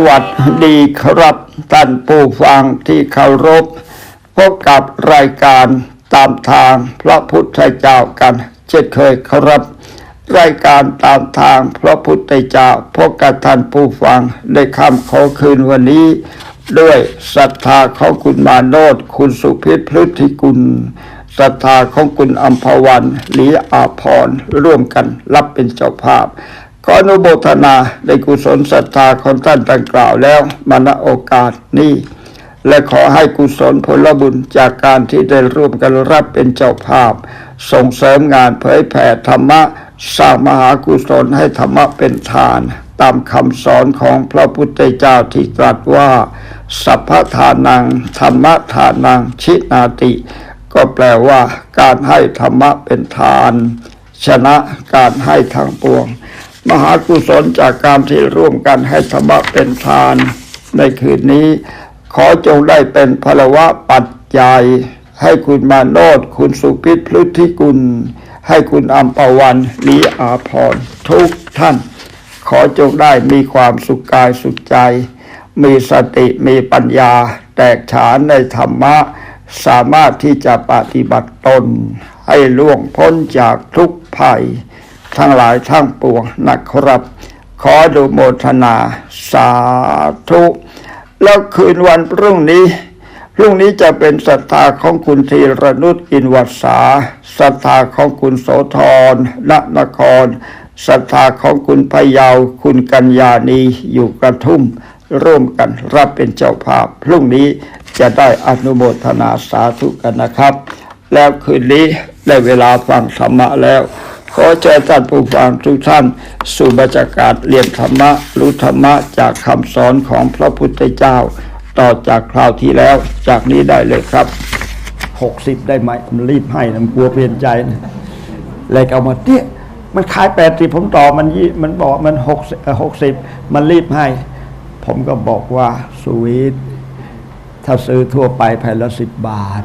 สวัสดีครับท่านผู้ฟังที่เคารพพบกับรายการตามทางพระพุทธเจ้ากัน เช่นเคยครับ รายการตามทางพระพุทธเจ้าพบกับท่านผู้ฟังในคำขอคืนวันนี้ ด้วยศรัทธาของคุณมาโนดคุณสุพิษพฤติกุลศรัทธาของคุณอัมพวันหลีอาพรร่วมกันรับเป็นเจ้าภาพ ออนุโมทนาในกุศลศรัทธาของท่านดังกล่าวแล้วมาณโอกาสนี้ และขอให้กุศลผลบุญจากการที่ได้ร่วมกันรับเป็นเจ้าภาพ ส่งเสริมงานเผยแผ่ธรรมะสร้างมหากุศลให้ธรรมะเป็นทาน ตามคำสอนของพระพุทธเจ้าที่ตรัสว่า สัพพทานัง ธรรมทานัง ชินาติ ก็แปลว่า การให้ธรรมะเป็นทาน ชนะการให้ทางปวง มหากุศลจากการที่ร่วมกันให้ธรรมะเป็นทานในคืนนี้ ขอจงได้เป็นพลวะปัจจัย ให้คุณมาโนดคุณสุพิษพฤทธิกุล ให้คุณอัมปวันลีอาพรทุกท่าน ขอจงได้มีความสุขกายสุขใจ มีสติมีปัญญา แตกฉานในธรรมะ สามารถที่จะปฏิบัติตน ให้ล่วงพ้นจากทุกภัย ทั้งหลายทั้งปวงนะครับ ขอดูโมทนาสาธุ แล้วคืนวันพรุ่งนี้ พรุ่งนี้จะเป็นศรัทธาของคุณธีรนุชอินวัสาศรัทธาของคุณโสธรณนครศรัทธาของคุณพยาคุณกัญญาณีอยู่กระทุ่ม ร่วมกันรับเป็นเจ้าภาพ พรุ่งนี้จะได้อนุโมทนาสาธุกันนะครับ แล้วคืนนี้ได้เวลาฟังธรรมะแล้ว ขอเชิญท่านผู้ฟังทุกท่าน สู่บรรยากาศเรียนธรรมะรู้ธรรมะจากคำสอนของพระพุทธเจ้า ต่อจากคราวที่แล้วจากนี้ได้เลยครับหกสิบได้ไหมมันรีบให้นะมันกลัวเปลี่ยนใจนะเลยเอามาเตี้ยมันขายแปดสิบผมต่อมันยี่มันบอกมันหกหกสิบมันรีบให้ ผมก็บอกว่าสวีทถ้าซื้อทั่วไปแผ่นละสิบบาท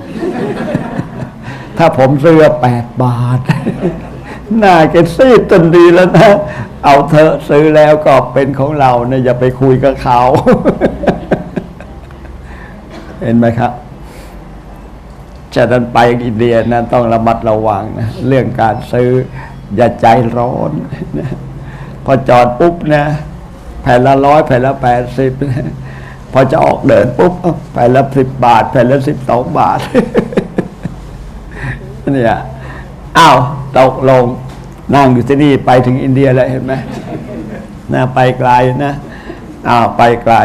ถ้าผมซื้อแปดบาท หน้าแกซีดจนดีแล้วนะ เอาเถอซื้อแล้วก็เป็นของเราเนี่ยอย่าไปคุยกับเขา เห็นไหมครับจะนั้นไปอินเดียนะต้องระมัดระวังนะเรื่องการซื้ออย่าใจร้อนนะพอจอดปุ๊บนะแผ่นละร้อยแผ่นละแปดสิบนะพอจะออกเดินปุ๊บอ้าแผ่นละสิบบาทแผ่นละสิบสองบาทเนี่ยอ้าว ตกลงนั่งอยู่ที่นี่ไปถึงอินเดียแล้วเห็นไหมนะไปไกลนะอ้าวไปไกล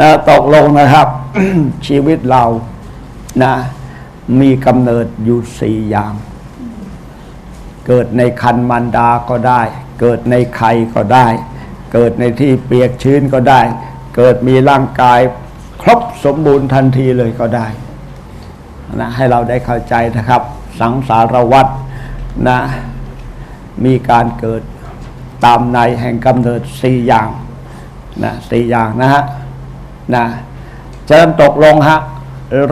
นะตกลงนะครับ ชีวิตเรานะ มีกำเนิดอยู่สี่อย่าง เกิดในคันมันดาก็ได้ เกิดในไข่ก็ได้ เกิดในที่เปียกชื้นก็ได้ เกิดมีร่างกาย ครบสมบูรณ์ทันทีเลยก็ได้นะให้เราได้เข้าใจนะครับ สังสารวัตร นะมีการเกิดตามในแห่งกำเนิดสี่อย่างนะสี่อย่างนะฮะนะเชิญตกลงฮะ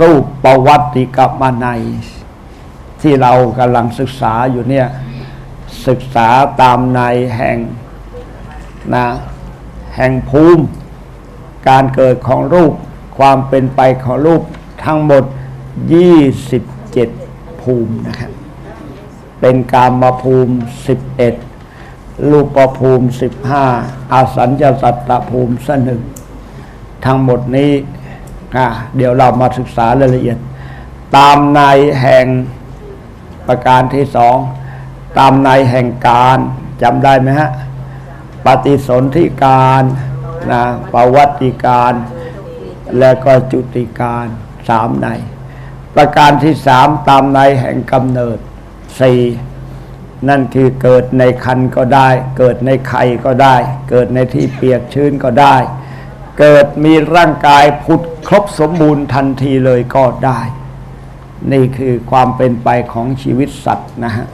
รูปประวัติกับมาในที่เรากำลังศึกษาอยู่เนี่ยศึกษาตามในแห่งนะแห่งภูมิ การเกิดของรูป ความเป็นไปของรูปทั้งหมด 27 ภูมินะครับ เป็นกามภูมิ11รูปภูมิ15อาสัญญาสัตตภูมิสหนึ่งทั้งหมดนี้อะเดี๋ยวเรามาศึกษารายละเอียด ตามในแห่งประการที่สองตามในแห่งการจำได้ไหมฮะปฏิสนธิการนะประวัติการ และก็จุติการสามใน ประการที่สามตามในแห่งกำเนิด สี่นั่นคือเกิดในคันก็ได้ เกิดในไข่ก็ได้ เกิดในที่เปียกชื้นก็ได้ เกิดมีร่างกายผุดครบสมบูรณ์ทันทีเลยก็ได้ นี่คือความเป็นไปของชีวิตสัตว์นะฮะ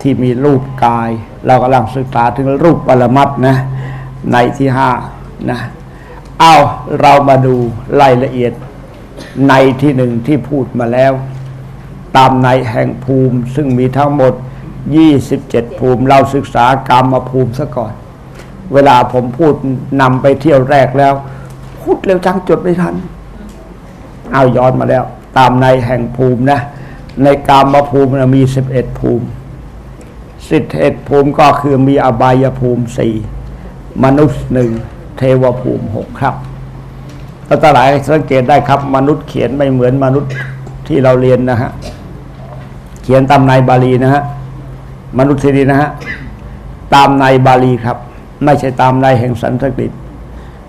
ที่มีรูปกาย เรากำลังศึกษาถึงรูปปรมัตนะในที่ห้านะเอาเรามาดูรายละเอียดในที่หนึ่งที่พูดมาแล้ว ตามในแห่งภูมิ ซึ่งมีทั้งหมด 27 ภูมิเราศึกษากรรมภูมิซะก่อน เวลาผมพูดนำไปเที่ยวแรกแล้ว พูดเร็วจังจดไม่ทัน เอาย้อนมาแล้ว ตามในแห่งภูมินะ ในกามภูมิมีสิบเอ็ดภูมิสิบเอ็ดภูมิก็คือมีอบายภูมิสี่มนุษย์หนึ่งเทวภูมิหกครับแล้วตาหลายสังเกตได้ครับ มนุษย์เขียนไม่เหมือนมนุษย์ที่เราเรียนนะฮะ เขียนตามในบาลีนะฮะมนุษย์ทีนี้นะฮะตามในบาลีครับ ไม่ใช่ตามในแห่งสันสกฤต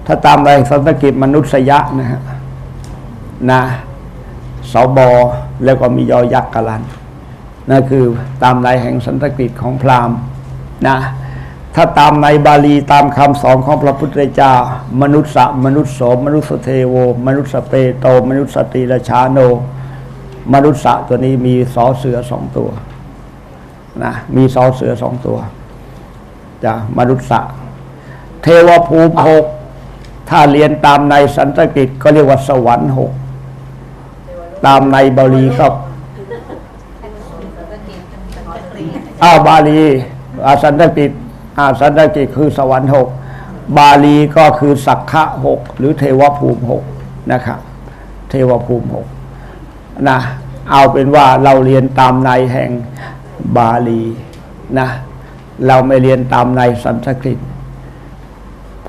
ถ้าตามในแห่งสันสกฤตมนุษยะนะฮะนะสบอแล้วก็มียอยักษ์กลันนั่นคือตามในแห่งสันสกฤตของพราหมณ์นะถ้าตามในบาลีตามคำสอนของพระพุทธเจ้า มนุษย์สมนุษย์โสมนุษย์เทโว มนุษย์เปโต มนุษย์สติรชาโน มนุษย์สะตัวนี้มีสอเสือสองตัวนะมีสอเสือสองตัวจะมนุษย์สะเทวภูมิหกถ้าเรียนตามในสันสกฤตก็เรียกว่าสวรรค์หกตามในบาลีก็อ้าวบาลีอาสันสกฤตอาสันสกฤตคือสวรรค์หกบาลีก็คือสักขะหกหรือเทวภูมิหกนะครับเทวภูมิหก นะเอาเป็นว่าเราเรียนตามในแห่งบาลีนะเราไม่เรียนตามในสันสกฤต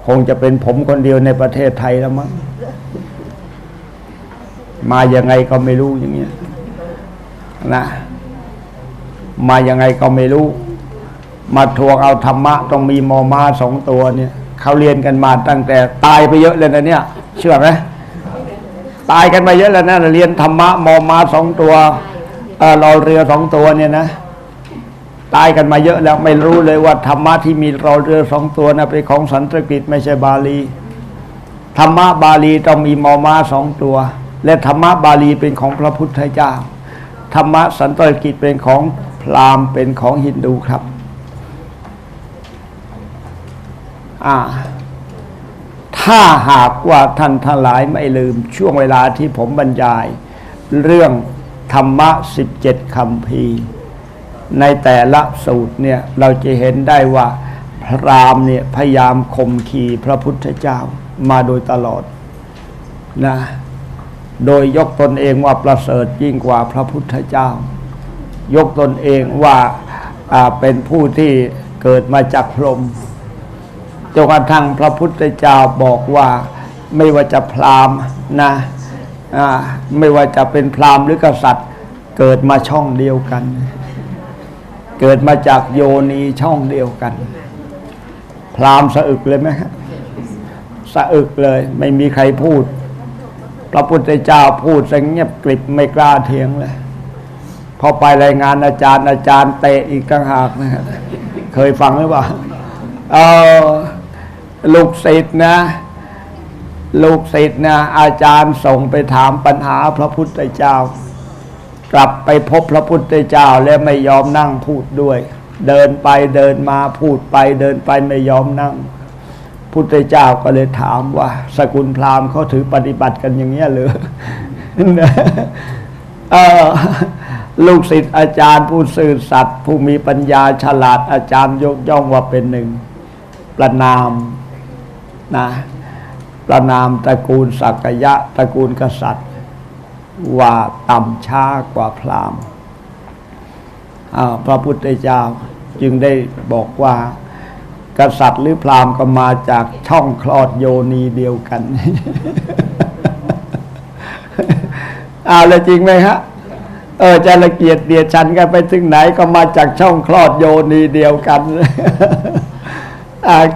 คงจะเป็นผมคนเดียวในประเทศไทยแล้วมั้งมายังไงก็ไม่รู้อย่างเงี้ยนะมายังไงก็ไม่รู้ มาทวงเอาธรรมะต้องมีมอมาสองตัวเนี่ยเขาเรียนกันมาตั้งแต่ตายไปเยอะเลยนะเนี่ย เชื่อไหม ตายกันมาเยอะแล้วนะเรียนธรรมะมอมาสองตัวเรอเรือสองตัวเนี่ยนะตายกันมาเยอะแล้วไม่รู้เลยว่าธรรมะที่มีรอเรือสองตัวนะเป็นของสันสกฤตไม่ใช่บาลีธรรมะบาลีต้องมีมอมาสองตัว และธรรมะบาลีเป็นของพระพุทธเจ้าธรรมะสันสกฤตเป็นของพราหมณ์เป็นของฮินดูครับ อ่า ถ้าหากว่าท่านทั้งหลายไม่ลืมช่วงเวลาที่ผมบรรยาย เรื่องธรรมะสิบเจ็ดคำพีในแต่ละสูตรเนี่ยเราจะเห็นได้ว่าพรามเนี่ยพยายามข่มขีพระพุทธเจ้ามาโดยตลอดนะโดยยกตนเองว่าประเสริฐยิ่งกว่าพระพุทธเจ้า ยกตนเองว่าอ่าเป็นผู้ที่เกิดมาจากพรหม จนกระทั่งพระพุทธเจ้าบอกว่าไม่ว่าจะพราหมณ์นะไม่ว่าจะเป็นพราหมณ์หรือกษัตริย์ เกิดมาช่องเดียวกัน เกิดมาจากโยนีช่องเดียวกัน พราหมณ์สะอึกเลยไหมฮะสะอึกเลย ไม่มีใครพูด พระพุทธเจ้าพูดสงเงียบกริบไม่กล้าเถียงเลยพอไปรายงานอาจารย์อาจารย์เตะอีกต่างหากนะฮะเคยฟังหรือเปล่าเออ ลูกศิษย์นะ ลูกศิษย์นะอาจารย์ส่งไปถามปัญหาพระพุทธเจ้า กลับไปพบพระพุทธเจ้าแล้วไม่ยอมนั่งพูดด้วย เดินไปเดินมาพูดไปเดินไปไม่ยอมนั่ง พุทธเจ้าก็เลยถามว่า สกุลพราหมณ์เขาถือปฏิบัติกันอย่างเงี้ยหรือเออลูกศิษย์อาจารย์ผู้สื่อสัตย์ผู้มีปัญญาฉลาดอาจารย์ยกย่องว่าเป็นหนึ่ง ประนาม นะประนามตระกูลสักยะตระกูลกษัตริย์ ว่าต่ำช้ากว่าพราหมณ์พระพุทธเจ้าจึงได้บอกว่า กษัตริย์หรือพราหมณ์ก็มาจากช่องคลอดโยนีเดียวกันอ้าแล้วจริงไหมฮะเออจะละเกียดเดียดฉันกันไปถึงไหนก็มาจากช่องคลอดโยนีเดียวกัน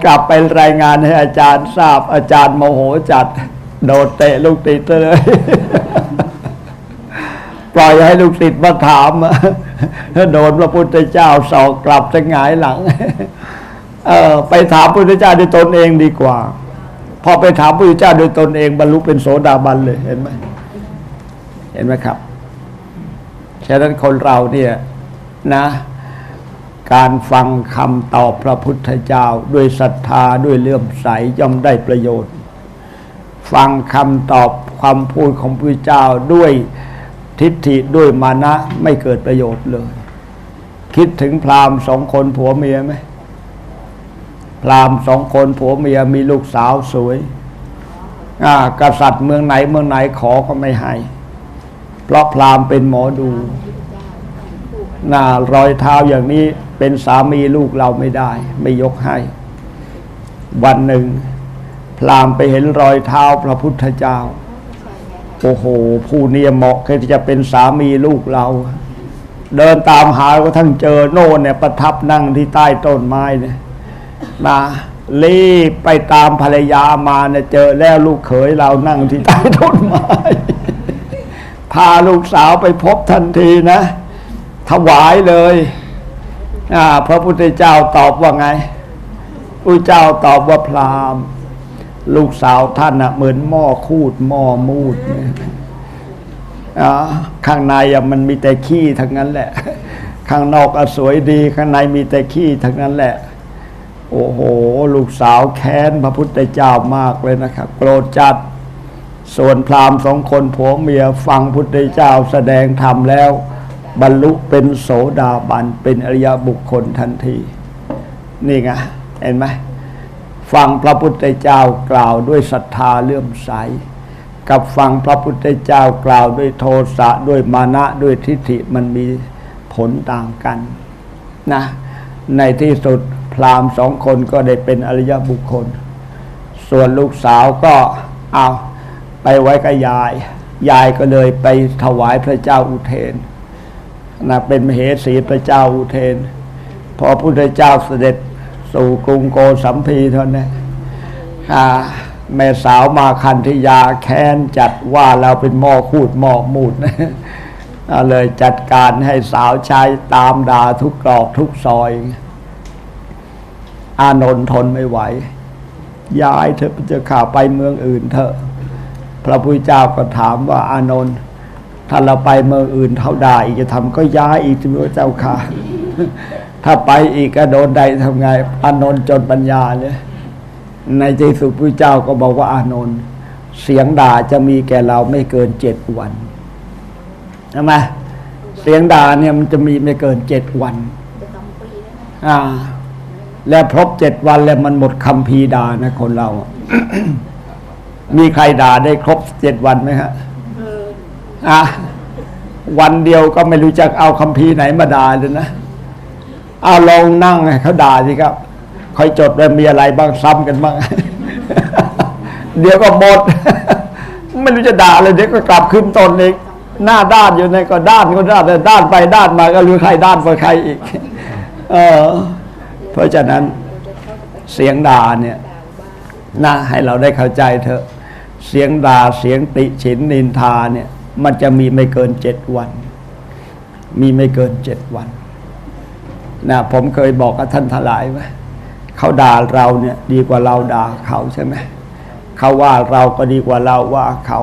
กลับไปรายงานให้อาจารย์ทราบ อาจารย์โมโหจัด โดดเตะลูกติดเลย ปล่อยให้ลูกศิษย์มาถามโดนพระพุทธเจ้าสอกกลับจะหงายหลัง เออไปถามพระพุทธเจ้าด้วยตนเองดีกว่า พอไปถามพระพุทธเจ้าด้วยตนเองบรรลุเป็นโสดาบันเลยเห็นไหมเห็นไหมครับฉะนั้นคนเราเนี่ยนะ การฟังคำตอบพระพุทธเจ้าด้วยศรัทธาด้วยเลื่อมใสย่อมได้ประโยชน์ ฟังคำตอบความพูดของพระเจ้าด้วยทิฏฐิด้วยมานะไม่เกิดประโยชน์เลย คิดถึงพราหมณ์สองคนผัวเมียไหมพราหมณ์สองคนผัวเมียมีลูกสาวสวยอากษัตริย์เมืองไหนเมืองไหนขอก็ไม่ให้ เพราะพราหมณ์เป็นหมอดูน่ารอยเท้าอย่างนี้ เป็นสามีลูกเราไม่ได้ ไม่ยกให้ วันหนึ่ง พรามไปเห็นรอยเท้าพระพุทธเจ้า โอ้โห ผู้เนียเหมาะที่จะเป็นสามีลูกเรา เดินตามหาก็ทั้งเจอโน่นเนี่ยประทับนั่งที่ใต้ต้นไม้เนี่ยมารีบไปตามภรรยามาเนี่ยเจอแล้วลูกเขยเรานั่งที่ใต้ต้นไม้พาลูกสาวไปพบทันทีนะ ถวายเลย พระพุทธเจ้าตอบว่าไงพระเจ้าตอบว่าพราหมณ์ ลูกสาวท่านน่ะเหมือนหม้อคูดหม้อมูดเนี่ยอ่าข้างในอะมันมีแต่ขี้ทั้งนั้นแหละ ข้างนอกอะสวยดี ข้างในมีแต่ขี้ทั้งนั้นแหละ โอ้โห ลูกสาวแค้นพระพุทธเจ้ามากเลยนะครับโกรธจัดส่วนพราหมณ์สองคนผัวเมียฟังพุทธเจ้าแสดงธรรมแล้ว บรรลุเป็นโสดาบันเป็นอริยบุคคลทันที นี่ไงเห็นไหมฟังพระพุทธเจ้ากล่าวด้วยศรัทธาเลื่อมใส กับฟังพระพุทธเจ้ากล่าวด้วยโทสะด้วยมานะด้วยทิฏฐิมันมีผลต่างกันนะในที่สุดพราหมณ์สองคนก็ได้เป็นอริยบุคคล ส่วนลูกสาวก็เอาไปไว้กับยาย ยายก็เลยไปถวายพระเจ้าอุเทน นะเป็นมเหสีพระเจ้าอุเทน พอพระพุทธเจ้าเสด็จสู่กรุงโกสัมพีเท่านั้นอ่าแม่สาวมาคันธยาแค้นจัดว่าเราเป็นหม้อคูดหม้อมูดนะเลยจัดการให้สาวใช้ตามด่าทุกกรอกทุกซอย อานนท์ทนไม่ไหว ย้ายเถอะพระข่าไปเมืองอื่นเถอะ พระพุทธเจ้าก็ถามว่าอานนท์ ถ้าเราไปเมืองอื่นเท่าด่าอีกจะทำก็ย้ายอีกที่พระเจ้าค่ะ ถ้าไปอีกก็โดนใดทำไงอานนท์จนปัญญาเลยในที่สุดพระเจ้าก็บอกว่าอานนท์เสียงด่าจะมีแก่เราไม่เกินเจ็ดวันใช่ไหมเสียงด่าเนี่ยมันจะมีไม่เกินเจ็ดวันจะสองปีแล้วนะอ่า แล้วครบเจ็ดวันแล้วมันหมดคำพีด่านะคนเรา มีใครด่าได้ครบเจ็ดวันไหมฮะ อะวันเดียวก็ไม่รู้จักเอาคำพีไหนมาด่าเลยนะเอาลองนั่งให้เขาด่าสิครับคอยจดว่ามีอะไรบ้างซ้ำกันบ้าง เดี๋ยวก็หมด ไม่รู้จะด่าเลยเดี๋ยวก็กลับขึ้นตนอีกหน้าด้านอยู่ในก็ด้านก็ด้านแต่ด้านไปด้านมาก็รู้ใครด้านไปใครอีก เออ เพราะฉะนั้นเสียงด่าเนี่ยนะให้เราได้เข้าใจเถอะ เสียงด่าเสียงติฉินนินทาเนี่ย มันจะมีไม่เกินเจ็ดวัน มีไม่เกินเจ็ดวันนะผมเคยบอกกับท่านทลายไว้เขาด่าเราเนี่ย ดีกว่าเราด่าเขาใช่ไหมเขาว่าเราก็ดีกว่าเราว่าเขา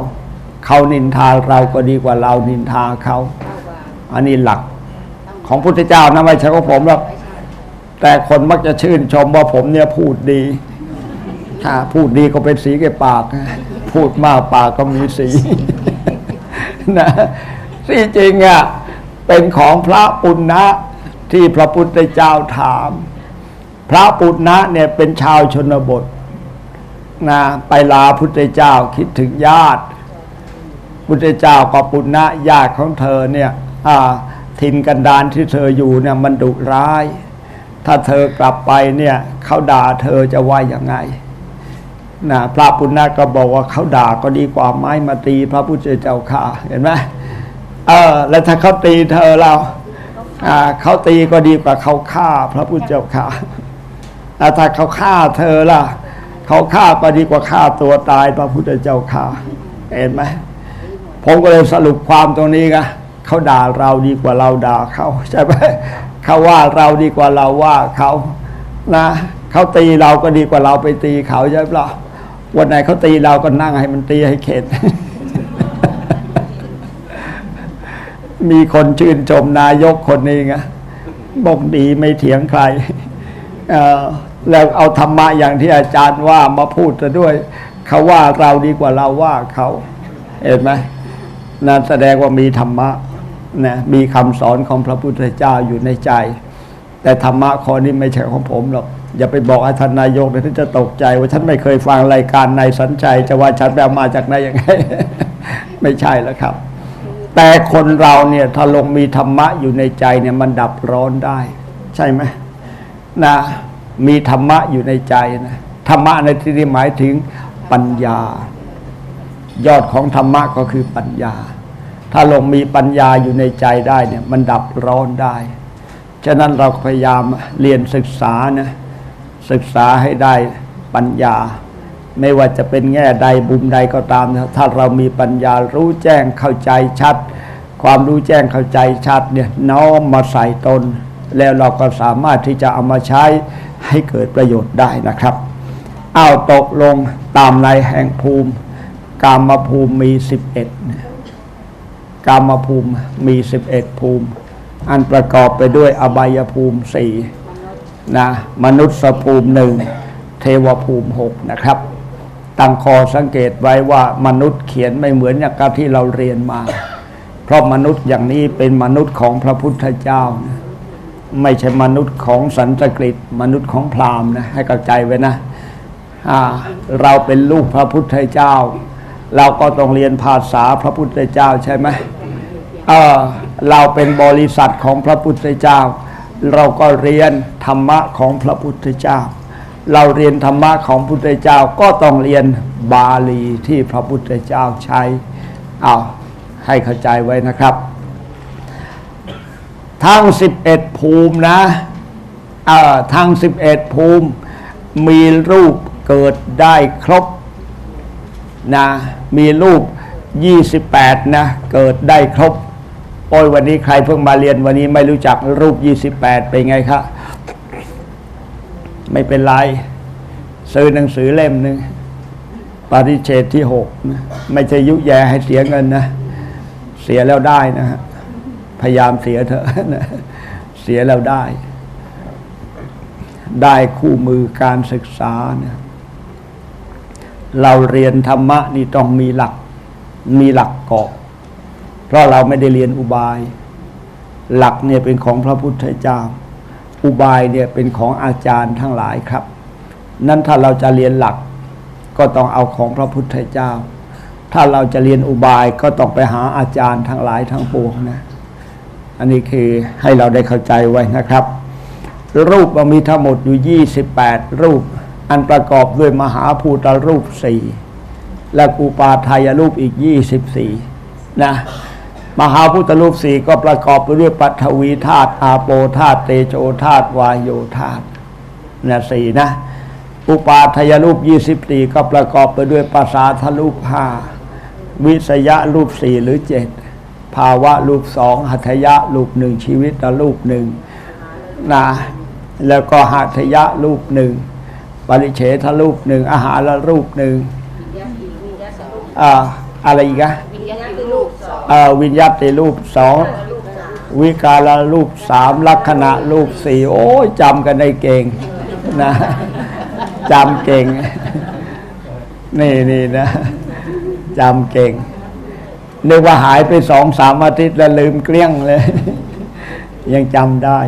เขานินทาเราก็ดีกว่าเรานินทาเขา อันนี้หลักของพุทธเจ้านะไม่ใช่ของผมหรอกแต่คนมักจะชื่นชมว่าผมเนี่ยพูดดี ถ้าพูดดีก็เป็นสีแก่ปาก พูดมากปากก็มีสี นะที่จริงอะเป็นของพระปุณณะที่พระพุทธเจ้าถาม พระปุณณะเนี่ยเป็นชาวชนบทนะไปลาพุทธเจ้าคิดถึงญาติ พุทธเจ้าก็ปุณณะญาติของเธอเนี่ยอ่าทินกันดานที่เธออยู่เนี่ยมันดุร้าย ถ้าเธอกลับไปเนี่ยเขาด่าเธอจะว่ายังไง นะพระปุณณะก็บอกว่าเขาด่าก็ดีกว่าไม้มาตีพระพุทธเจ้าข่าเห็นไหมเออแล้วถ้าเขาตีเธอเราอ่าเขาตีก็ดีกว่าเขาฆ่าพระพุทธเจ้าข่าแล้วถ้าเขาฆ่าเธอล่ะ เขาฆ่าก็ดีกว่าฆ่าตัวตายพระพุทธเจ้าข่าเห็นไหมผมก็เลยสรุปความตรงนี้ไงเขาด่าเราดีกว่าเราด่าเขาใช่ไหมเขาว่าเราดีกว่าเราว่าเขานะเขาตีเราก็ดีกว่าเราไปตีเขาใช่ไหมล่ะ วันไหนเขาตีเราก็นั่งให้มันตีให้เข็ดมีคนชื่นชมนายกคนนี้ไงบอกดีไม่เถียงใครแล้วเอาธรรมะอย่างที่อาจารย์ว่ามาพูดซะด้วย เขาว่าเราดีกว่าเราว่าเขาเห็นไหมนั่นแสดงว่ามีธรรมะนะมีคำสอนของพระพุทธเจ้าอยู่ในใจ แต่ธรรมะข้อนี้ไม่ใช่ของผมหรอก อย่าไปบอกให้ท่านนายกเดี๋ยวท่จะตกใจ ว่าฉันไม่เคยฟังรายการนายสัญชัย จะว่าฉันไปเอามาจากไหนยังไง ไม่ใช่แล้วครับ แต่คนเราเนี่ยถ้าลงมีธรรมะอยู่ในใจเนี่ยมันดับร้อนได้ ใช่ไหมนะมีธรรมะอยู่ในใจนะธรรมะในที่นี้หมายถึงปัญญา ยอดของธรรมะก็คือปัญญา ถ้าลงมีปัญญาอยู่ในใจได้เนี่ย มันดับร้อนได้ ฉะนั้นเราพยายามเรียนศึกษานะ ศึกษาให้ได้ปัญญา ไม่ว่าจะเป็นแง่ใดบุมใดก็ตาม ถ้าเรามีปัญญารู้แจ้งเข้าใจชัด ความรู้แจ้งเข้าใจชัดเนี่ยน้อมมาใส่ตน แล้วเราก็สามารถที่จะเอามาใช้ให้เกิดประโยชน์ได้นะครับอ้าวตกลงตามในแห่งภูมิ กามภูมิมีสิบเอ็ดกามภูมิมี11ภูมิ อันประกอบไปด้วยอบายภูมิสี่ นะมนุษย์ภูมิหนึ่งเทวภูมิหกนะครับตั้งคอสังเกตไว้ว่ามนุษย์เขียนไม่เหมือนอย่างกับที่เราเรียนมา เพราะมนุษย์อย่างนี้เป็นมนุษย์ของพระพุทธเจ้านะไม่ใช่มนุษย์ของสันสกฤตมนุษย์ของพราหมณ์นะให้เข้าใจไว้นะเราเป็นลูกพระพุทธเจ้า เราก็ต้องเรียนภาษาพระพุทธเจ้าใช่ไหมเเราเป็นบริษัทของพระพุทธเจ้า เราก็เรียนธรรมะของพระพุทธเจ้า เราเรียนธรรมะของพุทธเจ้าก็ต้องเรียนบาลีที่พระพุทธเจ้าใช้เอาให้เข้าใจไว้นะครับ ทั้ง 11 ภูมินะทั้ง 11 ภูมิมีรูปเกิดได้ครบนะมีรูป 28 นะ เกิดได้ครบ โอ้ยวันนี้ใครเพิ่งมาเรียนวันนี้ไม่รู้จักรูป 28 เป็นไงครับไม่เป็นไรซื้อหนังสือเล่มหนึ่งปาริเชตที่หกนะไม่ใช่ยุแยให้เสียเงินนะเสียแล้วได้นะฮะพยายามเสียเถอะนะเสียแล้วได้ ได้คู่มือการศึกษาเนี่ยเราเรียนธรรมะนี่ต้องมีหลัก มีหลักเกาะ เพราะเราไม่ได้เรียนอุบาย หลักเนี่ยเป็นของพระพุทธเจ้า อุบายเนี่ยเป็นของอาจารย์ทั้งหลายครับ นั้นถ้าเราจะเรียนหลักก็ต้องเอาของพระพุทธเจ้า ถ้าเราจะเรียนอุบายก็ต้องไปหาอาจารย์ทั้งหลายทั้งปวงนะ อันนี้คือให้เราได้เข้าใจไว้นะครับ รูปมีทั้งหมดอยู่ 28 รูป อันประกอบด้วยมหาภูตรูปสี่และอุปาทายรูปอีก 24 นะ มหาพุทธรูปสี่ก็ประกอบไปด้วยปัทวีธาตุอาโปธาตุเตโชธาตุวายโยธาตุนะสี่นะ อุปาทยรูป24ก็ประกอบไปด้วยภาษาทรูปห้าวิสยะรูปสี่หรือเจ็ดภาวะรูปสองหัตถยะรูปหนึ่งชีวิตรูปหนึ่งนะแล้วก็หัตถยะรูปหนึ่งปริเฉทรูปหนึ่งอาหารละรูปหนึ่งอ่าอะไรอีกอะ วิญญาติรูปสองวิการรูปสามลักษณะรูปสี่โอ้ยจำกันได้เก่งนะจำเก่ง นี่นี่นะจำเก่งนึกว่าหายไปสองสามอาทิตย์แล้วลืมเกลี้ยงเลย ยังจำได้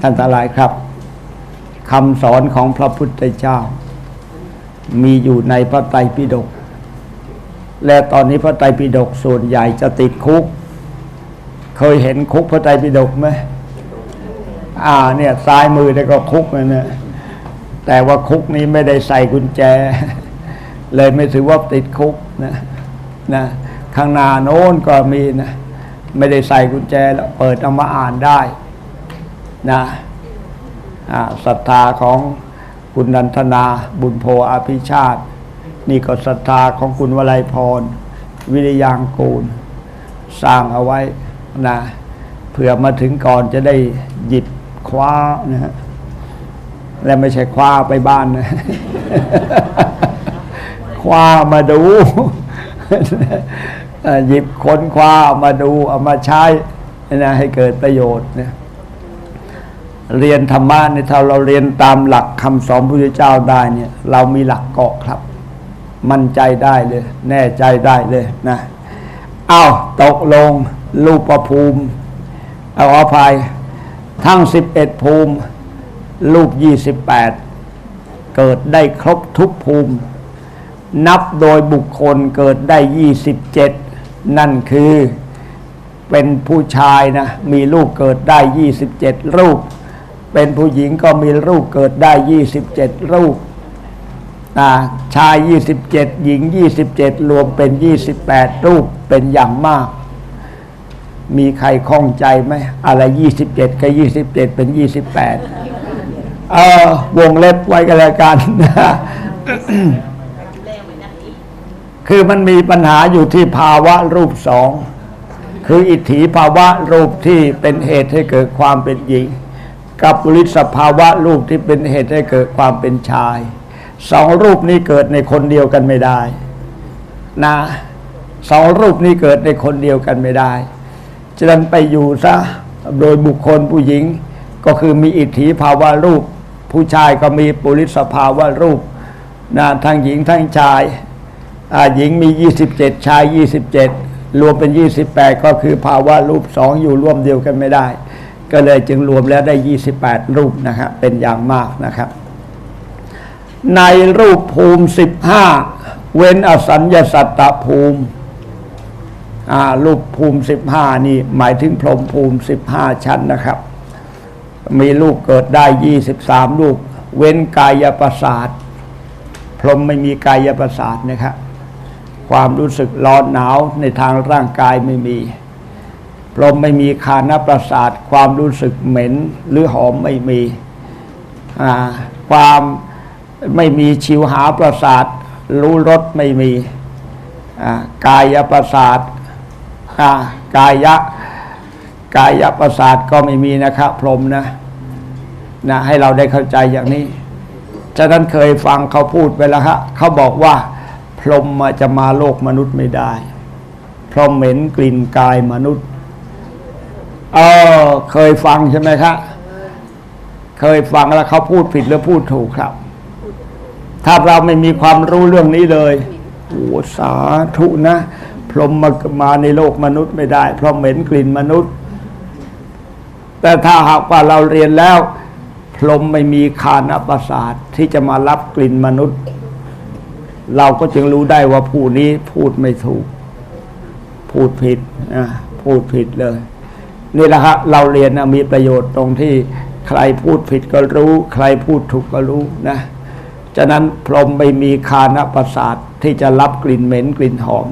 ท่านทั้งหลายครับคำสอนของพระพุทธเจ้า มีอยู่ในพระไตรปิฎก และตอนนี้พระไตรปิฎกส่วนใหญ่จะติดคุก เคยเห็นคุกพระไตรปิฎกไหมอ่าเนี่ยซ้ายมือเนี่ยก็คุกนะเนี่ยแต่ว่าคุกนี้ไม่ได้ใส่กุญแจ เลยไม่ถือว่าติดคุกนะนะข้างหน้าโน้นก็มีนะไม่ได้ใส่กุญแจแล้วเปิดเอามาอ่านได้นะอ่าศรัทธาของคุณนันทนาบุญโพอภิชาติ นี่ก็ศรัทธาของคุณวลัยพร วิริยางกูล สร้างเอาไว้นะเผื่อมาถึงก่อนจะได้หยิบคว้านะฮะและไม่ใช่คว้าไปบ้านนะคว้ามาดู หยิบค้นคว้ามาดูเอามาใช้นะให้เกิดประโยชน์นะเรียนธรรมะเนี่ยถ้าเราเรียนตามหลักคำสอนพระพุทธเจ้าได้เนี่ย เรามีหลักเกาะครับ มั่นใจได้เลย แน่ใจได้เลยนะเอาตกลงรูปภูมิ เอาอภัย ทั้งสิบเอ็ดภูมิ รูปยี่สิบแปดเกิดได้ครบทุกภูมิ นับโดยบุคคลเกิดได้ยี่สิบเจ็ดนั่นคือเป็นผู้ชายนะ มีลูกเกิดได้ยี่สิบเจ็ดรูป เป็นผู้หญิงก็มีลูกเกิดได้ยี่สิบเจ็ดรูป อ่าชาย 27 หญิง 27 รวมเป็น 28 รูปเป็นอย่างมาก มีใครข้องใจไหมอะไร 27 กับ 27 เป็น 28 เออวงเล็บไว้กันแล้วกันนะคือมันมีปัญหาอยู่ที่ภาวะรูปสอง คืออิทธิภาวะรูปที่เป็นเหตุให้เกิดความเป็นหญิง กับบุริสภาวะรูปที่เป็นเหตุให้เกิดความเป็นชาย สองรูปนี้เกิดในคนเดียวกันไม่ได้นะสองรูปนี้เกิดในคนเดียวกันไม่ได้ฉะนั้นไปอยู่ซะโดยบุคคลผู้หญิงก็คือมีอิทธิภาวะรูป ผู้ชายก็มีปุริสภาวะรูปนะทั้งหญิงทั้งชายหญิงมี 27 ชาย 27 รวมเป็น 28 ก็คือภาวะรูปสองอยู่ร่วมเดียวกันไม่ได้ ก็เลยจึงรวมแล้วได้ 28 รูปนะครับเป็นอย่างมากนะครับ ในรูปภูมิสิบห้าเว้นอสัญญาสัตตภูมิรูปภูมิสิบห้านี่หมายถึงพรหมภูมิสิบห้าชั้นนะครับ มีลูกเกิดได้ยี่สิบสามลูก เว้นกายประสาทพรหมไม่มีกายประสาทนะครับความรู้สึกร้อนหนาวในทางร่างกายไม่มี พรหมไม่มีคานประสาท ความรู้สึกเหม็นหรือหอมไม่มีความ ไม่มีชิวหาประสาท รู้รสไม่มีกายประสาทกายะกายประสาทก็ไม่มีนะครับพรมนะนะให้เราได้เข้าใจอย่างนี้ฉะนั้นเคยฟังเขาพูดไปแล้วฮะเขาบอกว่า พรมจะมาโลกมนุษย์ไม่ได้เพราะเหม็นกลิ่นกายมนุษย์เออเคยฟังใช่ไหมครับเคยฟังแล้วเขาพูดผิดหรือพูดถูกครับ ถ้าเราไม่มีความรู้เรื่องนี้เลยโอ้สาธุนะ พรหมมามาในโลกมนุษย์ไม่ได้ เพราะเหม็นกลิ่นมนุษย์ แต่ถ้าหากว่าเราเรียนแล้ว พรหมไม่มีคานประสาทที่จะมารับกลิ่นมนุษย์ เราก็จึงรู้ได้ว่าผู้นี้พูดไม่ถูก พูดผิดนะพูดผิดเลยนี่แหละฮะเราเรียนนะมีประโยชน์ตรงที่ใครพูดผิดก็รู้ ใครพูดถูกก็รู้นะ ฉะนั้นพรหมไม่มีคานประสาทที่จะรับกลิ่นเหม็นกลิ่นหอม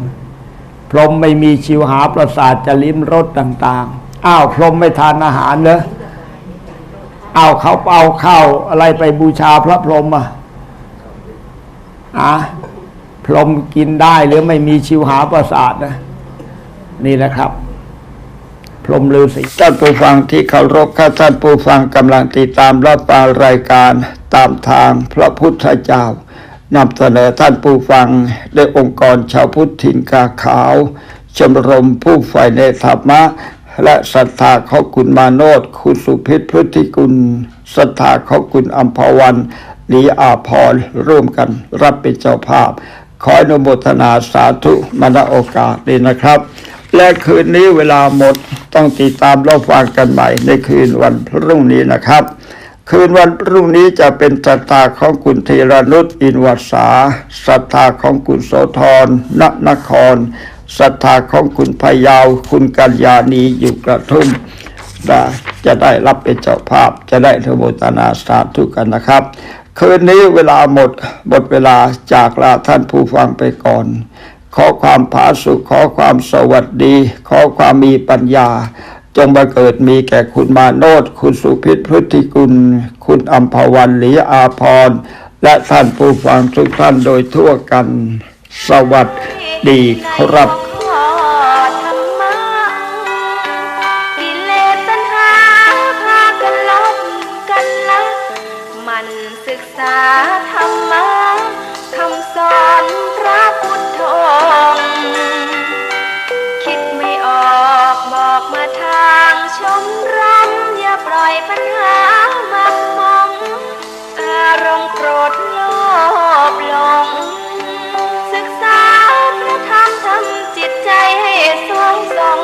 พรหมไม่มีชิวหาประสาทจะลิ้มรสต่างๆ อ้าวพรหมไม่ทานอาหารเหรออ้าวเขาเอาข้าวอะไรไปบูชาพระพรหมอะอะพรหมกินได้หรือไม่มีชิวหาประสาทนะ นี่แหละครับ พรหมฤาษีท่านผู้ฟังที่เคารพข้าท่านผู้ฟังกำลังติดตามรับฟังรายการ ตามทางพระพุทธเจ้านำเสนอท่านผู้ฟังได้องค์กรชาวพุทธินกาขาว ชมรมผู้ใฝ่ในธรรมะ และศรัทธาของคุณมาโนดคุณสุพิษพฤติกุลศรัทธาของคุณอัมพวันลีอาพรร่วมกันรับเป็นเจ้าภาพ ขออนุโมทนาสาธุมณโอกาสนี้นะครับ และคืนนี้เวลาหมดต้องติดตามรับฟังกันใหม่ในคืนวันพรุ่งนี้นะครับ คืนวันพรุ่งนี้จะเป็นศรัทธาของคุณธีรนุชอินวัสาศรัทธาของคุณโสธรณนครศรัทธาของคุณพยาว คุณกัญญาณีอยู่กระทุ่มจะได้รับเป็นเจ้าภาพ จะได้ทโมทนาสาธุกันนะครับ คืนนี้เวลาหมดหมดเวลาจากลาท่านผู้ฟังไปก่อน ขอความผาสุขขอความสวัสดี ขอความมีปัญญา จงมาเกิดมีแก่คุณมาโนดคุณสุพิษพฤติกุล คุณอัมพวันหลีอาพร และท่านผู้ฟังทุกท่านโดยทั่วกัน สวัสดีครับ จิตใจให้สวงทรง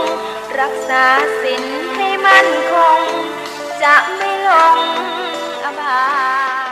รักษาศีลให้มั่นคง จะไม่ลงอบาย